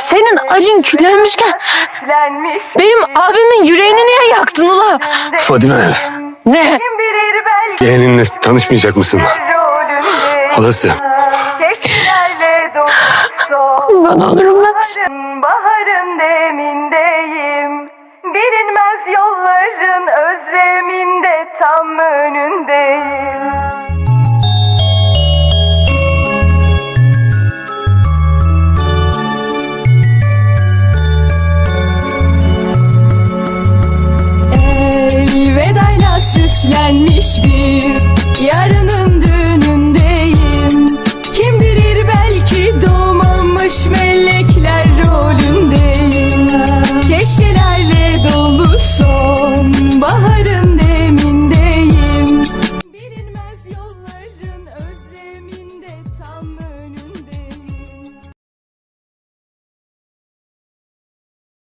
Senin acın küllenmişken benim abimin yüreğini niye yaktın ula? Fadime, Ne? bilir belki yeğeninle tanışmayacak mısın? rolünde Halası. Çiçeklerle dolu Kurban olurum ben. Baharın, baharın demindeyim Bilinmez yolların özleminde tam önündeyim Süslenmiş bir